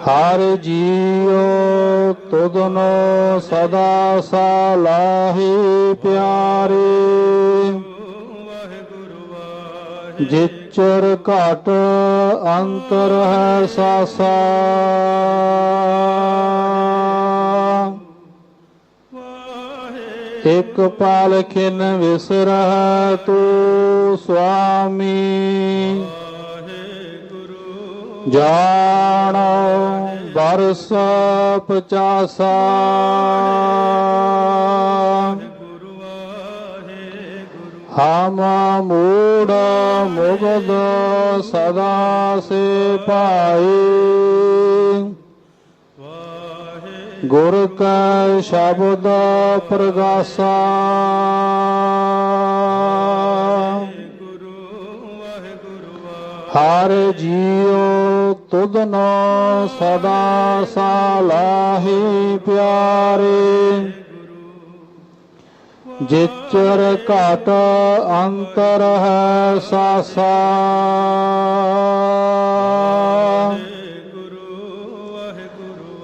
ਹਰ ਜੀਉ ਤੁਧਨੋ ਸਦਾ ਸਾਲਾਹੀ ਪਿਆਰੇ। ਜਿਚਰ ਘਟ ਅੰਤਰ ਹੈ ਸਾਸਾ। ਇਕ ਪਾਲ ਖਿਨ ਵਿਸਰਹ ਤੂੰ ਸੁਆਮੀ। ਜਾਣੋ ਬਰਸ ਪਚਾਸਾ ਹਮ ਮੂੜ ਮੁਗਦ ਸਦਾ ਸੇ ਪਾਈ ਗੁਰ ਕੈ ਸ਼ਬਦ ਪ੍ਰਗਾਸਾ। ਹਰ ਜੀਉ ਤੁਧਨੋ ਸਦਾ ਸਾਲਾਹੀ ਪਿਆਰੇ। ਜਿਚਰ ਘਟ ਅੰਤਰ ਹੈ ਸਾਸਾ।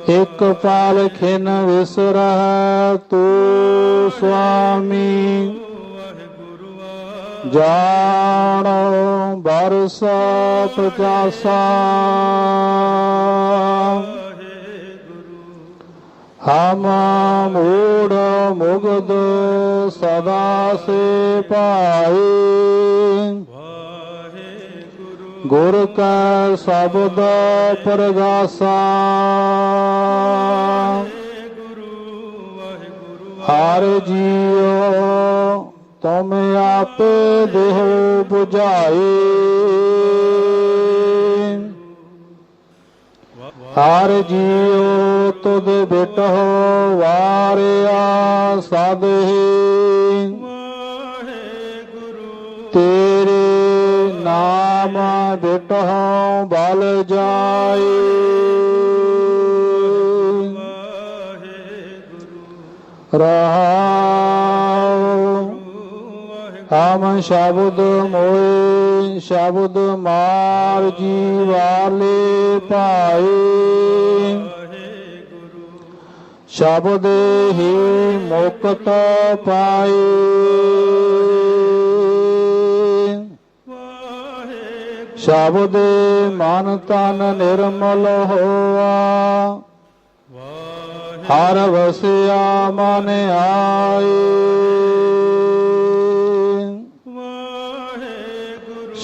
ਇਕ ਪਾਲ ਖਿਨ ਵਿਸਰਹ ਤੂੰ ਸੁਆਮੀ। ਜਾਣੋ ਬਰਸ ਪਚਾਸਾ ਹਮ ਮੂੜ ਮੁਗਦ ਸਦਾ ਸੇ ਪਾਈ ਗੁਰ ਕੈ ਸ਼ਬਦ ਪ੍ਰਗਾਸਾ। ਹਰ ਜੀਓ ਤੁਮ ਆਪੇ ਦੇਹ 부ਝਾਈ ਹਰ ਜੀਉ ਤੁਧ ਬਿਟਹੁ ਵਾਰਿਆ ਸਾਧੇ ਤੇਰੇ ਨਾਮ ਬਿਟਹੁ ਬਲ ਜਾਏ। ਰਹਾ ਹਮ ਸ਼ਬਦ ਮੋਏ, ਸ਼ਬਦ ਮਾਰ ਜੀਵਾਲੇ ਪਾਏ ਸ਼ਬਦ ਹੀ ਮੁਕਤ ਪਾਏ। ਸ਼ਬਦ ਮਨ ਤਨ ਨਿਰਮਲ ਹੋਆ। ਹਰ ਵਸਿਆ ਮਨ ਆਏ।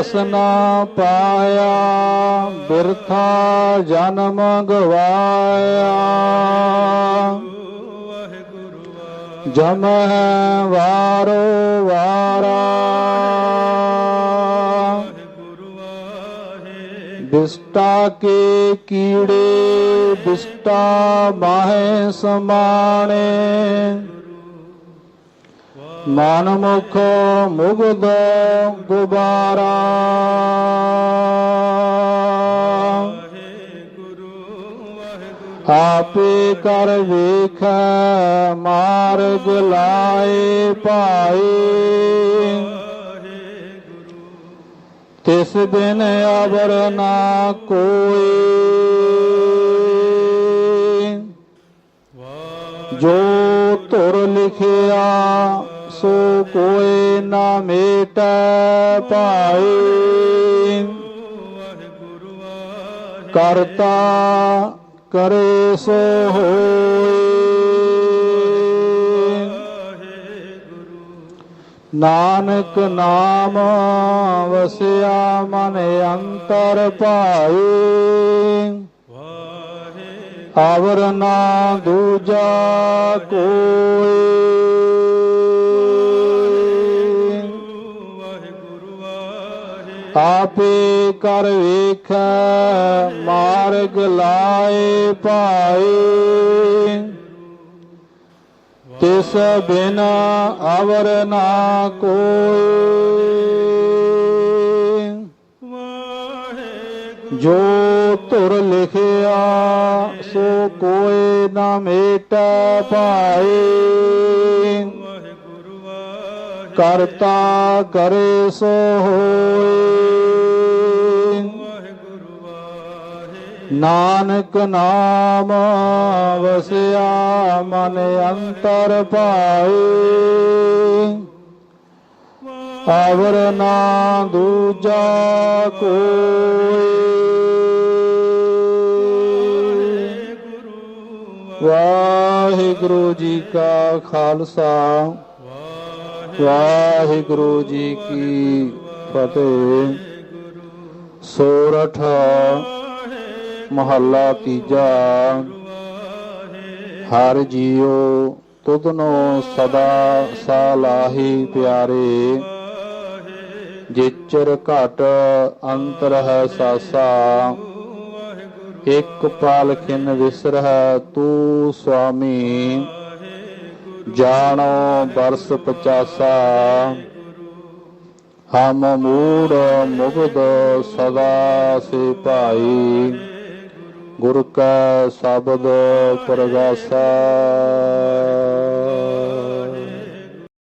ਰਸ ਨਾ ਪਾਇਆ ਬਿਰਥਾ ਜਨਮ ਗਵਾਇਆ। ਜਮ ਹੈ ਵਾਰੋ ਵਾਰਾ। ਬਿਸਟਾ ਕੇ ਕੀੜੇ, ਬਿਸਟਾ ਮਾਹੇ ਸਮਾਣੇ। ਮਨ ਮੁਖ ਮੁਗਦ ਗੁਬਾਰਾ। ਆਪੇ ਕਰ ਵੇਖ ਮਾਰਗ ਲਾਏ ਭਾਈ ਤਿਸ ਬਿਨ ਅਵਰ ਨਾ ਕੋਈ ਜੋ ਧੁਰ ਲਿਖਿਆ ਸੋ ਕੋਏ ਨਾ ਮੇਟੈ ਭਾਈ ਕਰਤਾ ਕਰੇ ਸੋ ਹੋਏ। ਨਾਨਕ ਨਾਮ ਵਸਿਆ ਮਨ ਅੰਤਰ ਭਾਏ। ਆਵਰ ਨਾ ਦੂਜਾ ਕੋਈ ਆਪੇ ਕਰ ਵੇਖ, ਮਾਰਗ ਲਾਏ ਭਾਏ। ਤਿਸ ਬਿਨ ਅਵਰ ਨਾ ਕੋਈ ਜੋ ਤੁਰ ਲਿਖਿਆ, ਸੋ ਕੋਏ ਨਾ ਮੇਟ ਭਾਏ। ਕਰਤਾ ਕਰੇ ਸੋ ਹੋਏ। ਨਾਨਕ ਨਾਮ ਵਸਿਆ ਮਨ ਅੰਤਰ ਭਾਏ। ਆਵਰ ਨਾ ਦੂਜਾ ਕੋਈ ਵਾਹਿਗੁਰੂ ਜੀ ਕਾ ਖਾਲਸਾ। ਵਾਹਿਗੁਰੂ ਜੀ ਕੀ ਫਤਿਹ। ਸੋਰਠ, ਮਹੱਲਾ ਤੀਜਾ। ਹਰ ਜੀਉ ਤੁਧਨੋ ਸਦਾ ਸਾਲਾਹੀ ਪਿਆਰੇ। ਜਿਚਰ ਘਟ ਅੰਤਰ ਹੈ ਸਾਸਾ। ਇੱਕ ਪਾਲ ਖਿਨ ਵਿਸਰਹਿ ਤੂੰ ਸੁਆਮੀ ਜਾਣੋ ਬਰਸ ਪਚਾਸਾ। ਹਮ ਮੂੜ ਮੁਗਦ ਸਦਾ ਸੇ ਭਾਈ। ਗੁਰ ਕਾ ਸ਼ਬਦ ਪ੍ਰਗਾਸਾ।